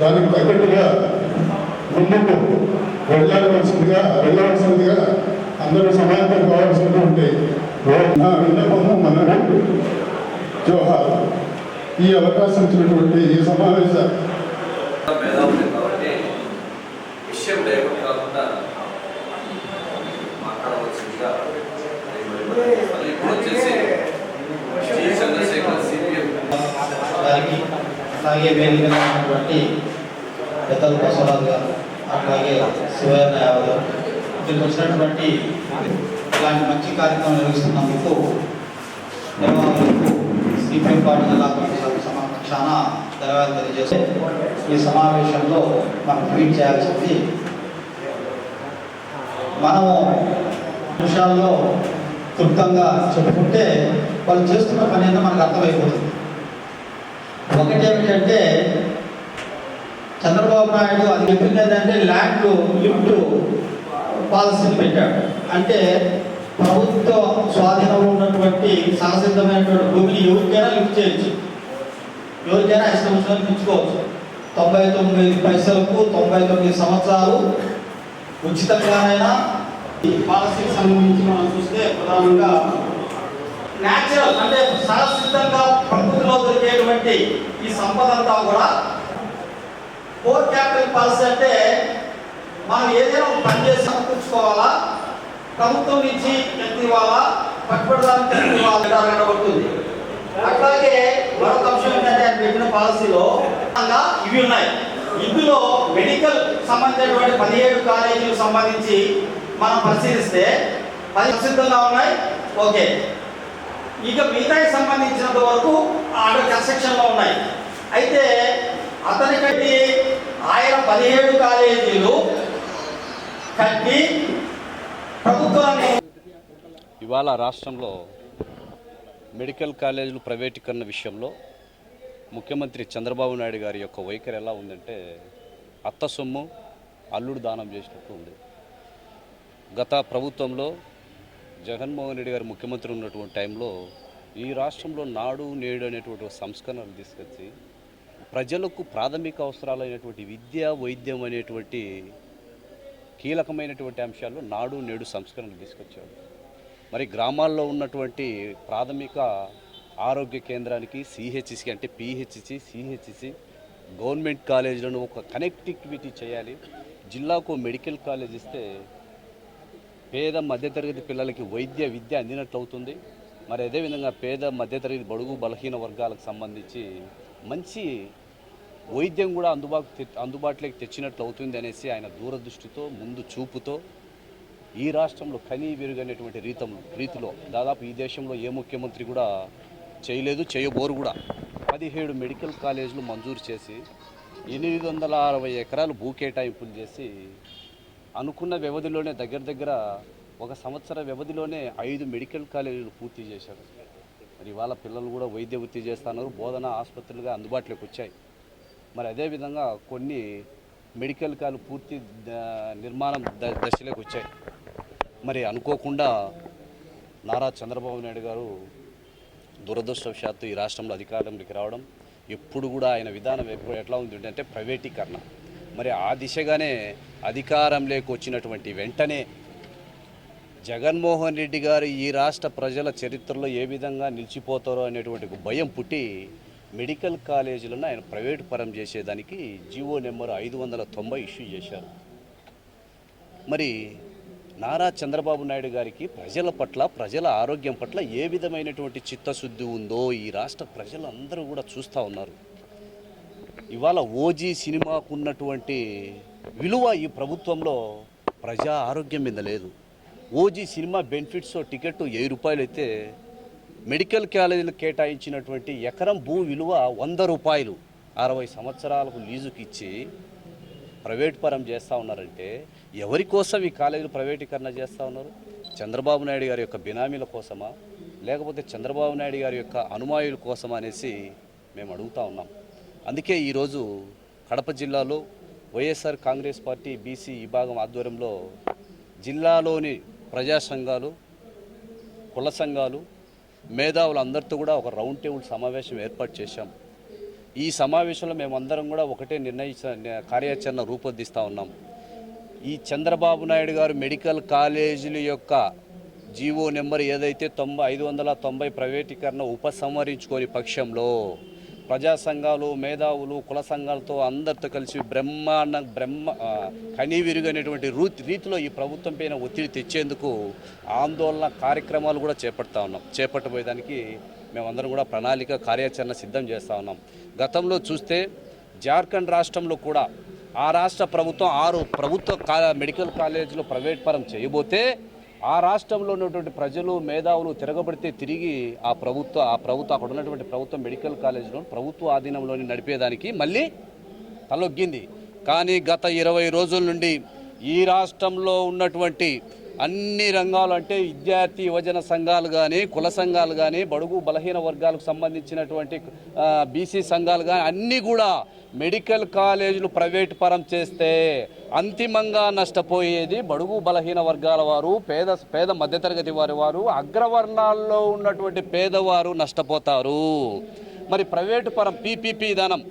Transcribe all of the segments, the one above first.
దానికి తగ్గట్టుగా ముందుకు వెళ్ళవలసిందిగా వెళ్ళవలసిందిగా అందరూ సమాయత్తం కావాల్సినటువంటి నా విన్నపము మనకు జోహార్. ఈ అవకాశం ఇచ్చినటువంటి ఈ సమావేశ విషయం అలాగే వేదికగా ఉన్నటువంటి పెద్దల బసవరాజు గారు అట్లాగే శివయ్య యాదవ్ గారు ఇక్కడికి వచ్చినటువంటి ఇలాంటి మంచి కార్యక్రమం నిర్వహిస్తున్నందుకు నిర్వాహకులకు సిపిఎం పార్టీ జిల్లా కమిటీ సమక్షాన ధన్యవాదాలు తెలియజేస్తే ఈ సమావేశంలో మనం ట్వీట్ చేయాల్సింది మనము విషయాల్లో క్లుప్తంగా చెప్పుకుంటే వాళ్ళు చేస్తున్న పని అనేది మనకు అర్థమైపోతుంది. ఒకటి ఏమిటంటే చంద్రబాబు నాయుడు అది చెప్పింది ఏంటంటే ల్యాండ్ లిఫ్ట్ పాలసీని పెట్టాడు. అంటే ప్రభుత్వ స్వాధీనంలో ఉన్నటువంటి సహసిద్ధమైనటువంటి భూమిని ఎవరికైనా లిఫ్ట్ చేయొచ్చు. ఎవరికైనా ఇష్టం వచ్చినట్టు ఇచ్చుకోవచ్చు. తొంభై తొమ్మిది పైసలకు తొంభై తొమ్మిది సంవత్సరాలు ఉచితంగానైనా ఈ పాలసీకి సంబంధించి మనం చూస్తే ప్రధానంగా న్యాచురల్ అంటే సహసిద్ధంగా ప్రకృతిలో దొరికేటువంటి ఈ సంపద అంతా కూడా కోర్ క్యాపిటల్ పాలసీ అంటే మనం ఏదైనా పని చేసి సమకూర్చుకోవాలా? ప్రభుత్వం నుంచి ఎంత ఇవ్వాలా? పట్టుబడడానికి ఎంత ఇవ్వాలా? అడగబడుతుంది అట్లాగే మరొక అంశం ఏంటంటే ఆయన పెట్టిన పాలసీలో ఇవి ఉన్నాయి. ఇందులో మెడికల్ సంబంధించినటువంటి పదిహేడు కాలేజీలకు సంబంధించి మనం పరిశీలిస్తే పది ప్రసిద్ధంగా ఉన్నాయి. ఓకే. ఇక మిగతాకి సంబంధించినంత వరకు ఆర్డర్ కన్స్ట్రక్షన్లో ఉన్నాయి. అయితే అతని కట్టి ఆయన పదిహేడు కాలేజీలు కట్టి ప్రభుత్వాన్ని ఇవాళ రాష్ట్రంలో మెడికల్ కాలేజీలు ప్రైవేటీకరణ విషయంలో ముఖ్యమంత్రి చంద్రబాబు నాయుడు గారి యొక్క వైఖరి ఎలా ఉందంటే అత్త సొమ్ము అల్లుడు దానం చేసినట్టు ఉంది. గత ప్రభుత్వంలో జగన్మోహన్ రెడ్డి గారు ముఖ్యమంత్రి ఉన్నటువంటి టైంలో ఈ రాష్ట్రంలో నాడు నేడు అనేటువంటి సంస్కరణలు తీసుకొచ్చి ప్రజలకు ప్రాథమిక అవసరాలైనటువంటి విద్య వైద్యం అనేటువంటి కీలకమైనటువంటి అంశాల్లో నాడు నేడు సంస్కరణలు తీసుకొచ్చాడు మరి గ్రామాల్లో ఉన్నటువంటి ప్రాథమిక ఆరోగ్య కేంద్రానికి సిహెచ్సి అంటే పిహెచ్సి సిహెచ్సి గవర్నమెంట్ కాలేజీలను ఒక కనెక్టివిటీ చేయాలి. జిల్లాకు మెడికల్ కాలేజ్ ఇస్తే పేద మధ్యతరగతి పిల్లలకి వైద్య విద్య అందినట్లు అవుతుంది. మరి అదేవిధంగా పేద మధ్యతరగతి బడుగు బలహీన వర్గాలకు సంబంధించి మంచి వైద్యం కూడా అందుబాటు అందుబాటులోకి తెచ్చినట్లు అవుతుంది అనేసి ఆయన దూరదృష్టితో ముందు చూపుతో ఈ రాష్ట్రంలో కనీ విరుగనేటువంటి రీతం రీతిలో దాదాపు ఈ దేశంలో ఏ ముఖ్యమంత్రి కూడా చేయలేదు చేయబోరు కూడా. పదిహేడు మెడికల్ కాలేజీలు మంజూరు చేసి ఎనిమిది వందల అరవై ఎకరాలు భూ కేటాయింపులు చేసి అనుకున్న వ్యవధిలోనే దగ్గర దగ్గర ఒక సంవత్సర వ్యవధిలోనే ఐదు మెడికల్ కాలేజీలు పూర్తి చేశారు. మరి వాళ్ళ పిల్లలు కూడా వైద్య వృత్తి చేస్తున్నారు బోధన ఆసుపత్రులుగా అందుబాటులోకి వచ్చాయి. మరి అదేవిధంగా కొన్ని మెడికల్ కాలేజ్ పూర్తి నిర్మాణం ద- దశలోకి వచ్చాయి. మరి అనుకోకుండా నారా చంద్రబాబు నాయుడు గారు దురదృష్టవశాత్తు ఈ రాష్ట్రంలో అధికారంలోకి రావడం ఎప్పుడు కూడా ఆయన విధానం ఎప్పుడు ఎట్లా ఉంది అంటే ప్రైవేటీకరణ. మరి ఆ దిశగానే అధికారం వచ్చినటువంటి వెంటనే జగన్మోహన్ రెడ్డి గారు ఈ రాష్ట్ర ప్రజల చరిత్రలో ఏ విధంగా నిలిచిపోతారో అనేటువంటి భయం పుట్టి మెడికల్ కాలేజీలను ఆయన ప్రైవేటు పరం చేసేదానికి జీవో నెంబర్ ఐదు వందల తొంభై ఇష్యూ చేశారు. మరి నారా చంద్రబాబు నాయుడు గారికి ప్రజల పట్ల ప్రజల ఆరోగ్యం పట్ల ఏ విధమైనటువంటి చిత్తశుద్ధి ఉందో ఈ రాష్ట్ర ప్రజలందరూ కూడా చూస్తూ ఉన్నారు. ఇవాళ ఓజీ సినిమాకు ఉన్నటువంటి విలువ ఈ ప్రభుత్వంలో ప్రజా ఆరోగ్యం మీద లేదు. ఓజీ సినిమా బెనిఫిట్స్ టికెట్ వెయ్యి రూపాయలు అయితే మెడికల్ కాలేజీలు కేటాయించినటువంటి ఎకరం భూ విలువ వంద రూపాయలు అరవై సంవత్సరాలకు లీజుకి ఇచ్చి ప్రైవేట్ పరం చేస్తూ ఉన్నారంటే ఎవరి కోసం ఈ కాలేజీలు ప్రైవేటీకరణ చేస్తూ ఉన్నారు? చంద్రబాబు నాయుడు గారి యొక్క బినామీల కోసమా? లేకపోతే చంద్రబాబు నాయుడు గారి యొక్క అనుమాయుల కోసమా అనేసి మేము అడుగుతా ఉన్నాం. అందుకే ఈరోజు కడప జిల్లాలో వైఎస్ఆర్ కాంగ్రెస్ పార్టీ బీసీ విభాగం ఆధ్వర్యంలో జిల్లాలోని ప్రజా సంఘాలు కుల సంఘాలు మేధావులు అందరితో కూడా ఒక రౌండ్ టేబుల్ సమావేశం ఏర్పాటు చేశాం. ఈ సమావేశంలో మేమందరం కూడా ఒకటే నిర్ణయించ కార్యాచరణ రూపొందిస్తూ ఉన్నాం. ఈ చంద్రబాబు నాయుడు గారు మెడికల్ కాలేజీల యొక్క జీవో నెంబర్ ఏదైతే తొంభై ఐదు వందల తొంభై ప్రైవేటీకరణ ఉపసంహరించుకొని పక్షంలో ప్రజా సంఘాలు మేధావులు కుల సంఘాలతో అందరితో కలిసి బ్రహ్మాండ బ్రహ్మ ఆ, కనీవిరుగైనటువంటి రూతి రీతిలో ఈ ప్రభుత్వం పైన ఒత్తిడి తెచ్చేందుకు ఆందోళన కార్యక్రమాలు కూడా చేపడతా ఉన్నాం. చేపట్టబోయేదానికి మేమందరం కూడా ప్రణాళిక కార్యాచరణ సిద్ధం చేస్తూ ఉన్నాం. గతంలో చూస్తే జార్ఖండ్ రాష్ట్రంలో కూడా ఆ రాష్ట్ర ప్రభుత్వం ఆరు ప్రభుత్వ కా మెడికల్ కాలేజీలో ప్రైవేట్ పరం చేయబోతే ఆ రాష్ట్రంలో ఉన్నటువంటి ప్రజలు మేధావులు తిరగబడితే తిరిగి ఆ ప్రభుత్వ ఆ ప్రభుత్వం అక్కడ ఉన్నటువంటి ప్రభుత్వ మెడికల్ కాలేజ్లో ప్రభుత్వ ఆధీనంలోని నడిపేదానికి మళ్ళీ తలొగ్గింది. కానీ గత ఇరవై రోజుల నుండి ఈ రాష్ట్రంలో ఉన్నటువంటి అన్ని రంగాలు అంటే విద్యార్థి యువజన సంఘాలు కానీ కుల సంఘాలు కానీ బడుగు బలహీన వర్గాలకు సంబంధించినటువంటి బీసీ సంఘాలు కానీ అన్నీ కూడా మెడికల్ కాలేజీలు ప్రైవేట్ పరం చేస్తే అంతిమంగా నష్టపోయేది బడుగు బలహీన వర్గాల వారు పేద పేద మధ్యతరగతి వారి వారు అగ్రవర్ణాల్లో ఉన్నటువంటి పేదవారు నష్టపోతారు. మరి ప్రైవేటు పరం పీపీపీ విధానం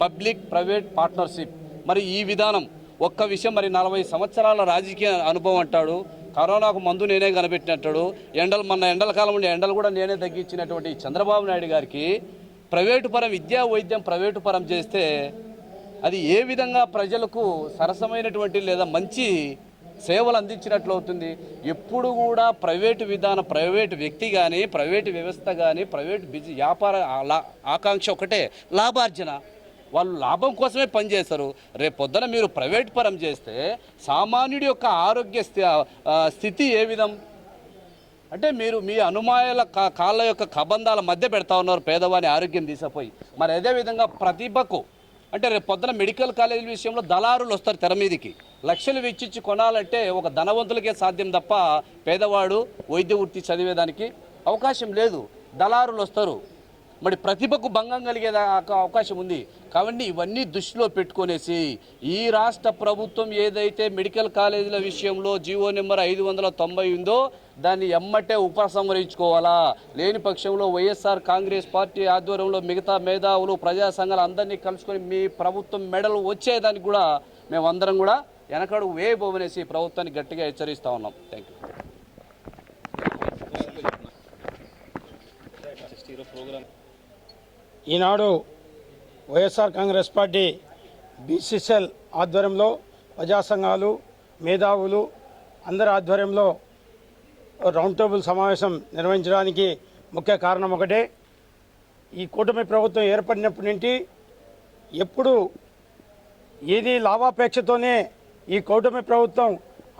పబ్లిక్ ప్రైవేట్ పార్ట్నర్షిప్ మరి ఈ విధానం ఒక్క విషయం మరి నలభై సంవత్సరాల రాజకీయ అనుభవం అంటాడు. కరోనాకు మందు నేనే కనిపెట్టినట్టాడు. ఎండలు మన ఎండల కాలం ఉండే ఎండలు కూడా నేనే తగ్గించినటువంటి చంద్రబాబు నాయుడు గారికి ప్రైవేటు పరం విద్యా వైద్యం ప్రైవేటు పరం చేస్తే అది ఏ విధంగా ప్రజలకు సరసమైనటువంటి లేదా మంచి సేవలు అందించినట్లు అవుతుంది? ఎప్పుడు కూడా ప్రైవేటు విధానం ప్రైవేటు వ్యక్తి కానీ ప్రైవేటు వ్యవస్థ కానీ ప్రైవేటు బిజి వ్యాపార ఆకాంక్ష ఒకటే లాభార్జన. వాళ్ళు లాభం కోసమే పనిచేస్తారు. రేపు పొద్దున మీరు ప్రైవేట్ పరం చేస్తే సామాన్యుడి యొక్క ఆరోగ్య స్థి- స్థితి ఏ విధం? అంటే మీరు మీ అనుమాయాల కా- కాళ్ళ యొక్క కబంధాల మధ్య పెడతా ఉన్నారు పేదవాని ఆరోగ్యం తీసపోయి. మరి అదేవిధంగా ప్రతిభకు అంటే రేపు పొద్దున మెడికల్ కాలేజీల విషయంలో దళారులు వస్తారు తెర మీదికి. లక్షలు వెచ్చిచ్చి కొనాలంటే ఒక ధనవంతులకే సాధ్యం తప్ప పేదవాడు వైద్య వృత్తి చదివేదానికి అవకాశం లేదు. దళారులు వస్తారు. మరి ప్రతిభకు భంగం కలిగే అవకాశం ఉంది. కాబట్టి ఇవన్నీ దృష్టిలో పెట్టుకునేసి ఈ రాష్ట్ర ప్రభుత్వం ఏదైతే మెడికల్ కాలేజీల విషయంలో జీవో నెంబర్ ఐదు వందల తొంభై ఉందో దాన్ని ఎమ్మటే ఉపసంహరించుకోవాలా? లేని పక్షంలో వైఎస్ఆర్ కాంగ్రెస్ పార్టీ ఆధ్వర్యంలో మిగతా మేధావులు ప్రజా సంఘాలు అందరినీ కలుసుకొని మీ ప్రభుత్వం మెడలు వచ్చేదానికి కూడా మేమందరం కూడా వెనకడు వేయబోమనేసి ప్రభుత్వాన్ని గట్టిగా హెచ్చరిస్తూ ఉన్నాం. Thank you Eenadu YSR Congress party BCCL ఆధ్వర్యంలో ప్రజా సంఘాలు మేధావులు అందరి ఆధ్వర్యంలో రౌండ్ టేబుల్ సమావేశం నిర్వహించడానికి ముఖ్య కారణం ఒకటే. ఈ కూటమి ప్రభుత్వం ఏర్పడినప్పటి నుండి ఎప్పుడు ఏది లాభాపేక్షతోనే ఈ కూటమి ప్రభుత్వం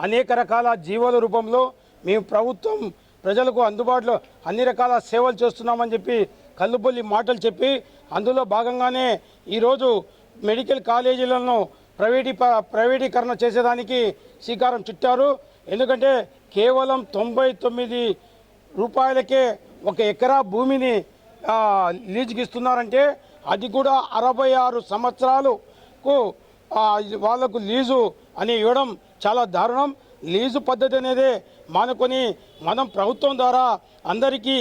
అనేక రకాల జీవోల రూపంలో మేము ప్రభుత్వం ప్రజలకు అందుబాటులో అన్ని రకాల సేవలు చేస్తున్నామని చెప్పి కల్లుబొల్లి మాటలు చెప్పి అందులో భాగంగానే ఈరోజు మెడికల్ కాలేజీలను ప్రైవేటీ ప్రైవేటీకరణ చేసేదానికి శ్రీకారం చుట్టారు. ఎందుకంటే కేవలం తొంభై తొమ్మిది రూపాయలకే ఒక ఎకరా భూమిని లీజుకి ఇస్తున్నారంటే అది కూడా అరవై ఆరు సంవత్సరాలకు వాళ్ళకు లీజు అని ఇవ్వడం చాలా దారుణం. లీజు పద్ధతి అనేది మానుకొని మనం ప్రభుత్వం ద్వారా అందరికీ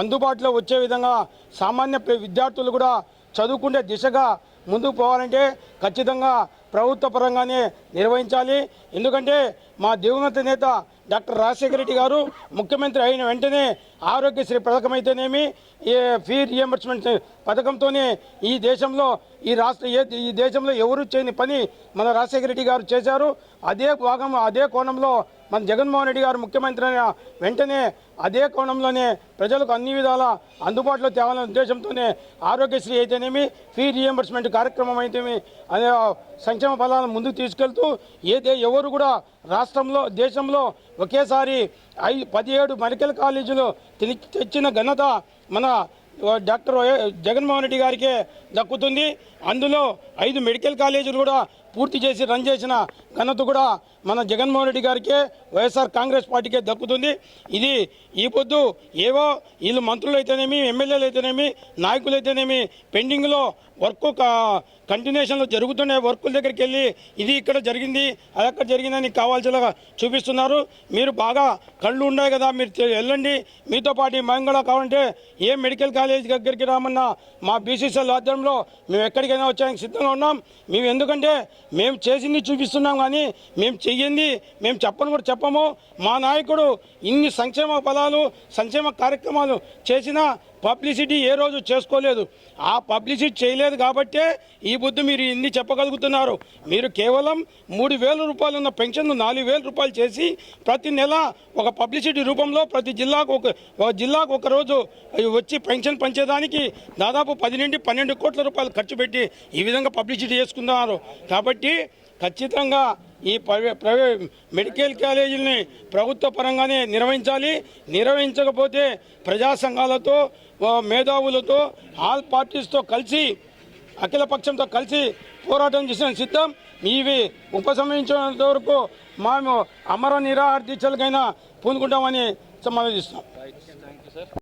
అందుబాటులో వచ్చే విధంగా సామాన్య విద్యార్థులు కూడా చదువుకునే దిశగా ముందుకు పోవాలంటే ఖచ్చితంగా ప్రభుత్వ పరంగానే నిర్వహించాలి. ఎందుకంటే మా దివంగత నేత డాక్టర్ రాజశేఖర రెడ్డి గారు ముఖ్యమంత్రి అయిన వెంటనే ఆరోగ్యశ్రీ పథకం అయితేనేమి ఏ ఫీ రియంబర్స్మెంట్ పథకంతోనే ఈ దేశంలో ఈ రాష్ట్ర ఈ దేశంలో ఎవరు చేయని పని మన రాజశేఖర రెడ్డి గారు చేశారు. అదే భాగం అదే కోణంలో మన జగన్మోహన్ రెడ్డి గారు ముఖ్యమంత్రి అయిన వెంటనే అదే కోణంలోనే ప్రజలకు అన్ని విధాల అందుబాటులో తేవాలనే ఉద్దేశంతోనే ఆరోగ్యశ్రీ అయితేనేమి ఫీ రియంబర్స్మెంట్ కార్యక్రమం అయితేమి అనే సంక్షేమ ఫలాలను ముందుకు తీసుకెళ్తూ ఏదే ఎవరు కూడా రాష్ట్రంలో దేశంలో ఒకేసారి ఐ పదిహేడు మెడికల్ కాలేజీలు తెచ్చిన ఘనత మన డాక్టర్ జగన్మోహన్ రెడ్డి గారికే దక్కుతుంది. అందులో ఐదు మెడికల్ కాలేజీలు కూడా పూర్తి చేసి రన్ చేసిన ఘనత కూడా మన జగన్మోహన్ రెడ్డి గారికే వైఎస్ఆర్ కాంగ్రెస్ పార్టీకే దక్కుతుంది. ఇది ఈ పొద్దు ఏవో వీళ్ళు మంత్రులు అయితేనేమి ఎమ్మెల్యేలు అయితేనేమి నాయకులు అయితేనేమి పెండింగ్లో వర్క్ కంటిన్యూషన్లో జరుగుతున్న వర్కుల దగ్గరికి వెళ్ళి ఇది ఇక్కడ జరిగింది అది అక్కడ జరిగిందని కావాల్సిలాగా చూపిస్తున్నారు. మీరు బాగా కళ్ళు ఉన్నాయి కదా మీరు వెళ్ళండి. మీతో పాటు మేము కూడా కావాలంటే ఏ మెడికల్ కాలేజ్ దగ్గరికి రామన్నా మా బీసీసీఎల్ ఆధ్వర్యంలో మేము ఎక్కడికైనా వచ్చడానికి సిద్ధంగా ఉన్నాం. మేము ఎందుకంటే మేము చేసింది చూపిస్తున్నాం కానీ మేము చెయ్యింది మేము చెప్పని కూడా చెప్పము. మా నాయకుడు ఇన్ని సంక్షేమ పదాలు సంక్షేమ కార్యక్రమాలు చేసినా పబ్లిసిటీ ఏ రోజు చేసుకోలేదు. ఆ పబ్లిసిటీ చేయలేదు కాబట్టే ఈ బుద్ధి మీరు ఇన్ని చెప్పగలుగుతున్నారు. మీరు కేవలం మూడు వేల రూపాయలు ఉన్న పెన్షన్ నాలుగు వేల రూపాయలు చేసి ప్రతి నెల ఒక పబ్లిసిటీ రూపంలో ప్రతి జిల్లాకు ఒక జిల్లాకు ఒక రోజు వచ్చి పెన్షన్ పంచేదానికి దాదాపు పది నుండి పన్నెండు కోట్ల రూపాయలు ఖర్చు పెట్టి ఈ విధంగా పబ్లిసిటీ చేసుకున్నారు. కాబట్టి ఖచ్చితంగా ఈ ప్రైవే ప్రైవేట్ మెడికల్ కాలేజీలని ప్రభుత్వ పరంగానే నిర్వహించాలి. నిర్వహించకపోతే ప్రజా సంఘాలతో మేధావులతో ఆల్ పార్టీస్తో కలిసి అఖిలపక్షంతో కలిసి పోరాటం చేసిన సిద్ధం. ఇవి ఉపశమించినంత వరకు మేము అమర నిరాహార దీక్షలకైనా పూనుకుంటామని సమావేశిస్తాం.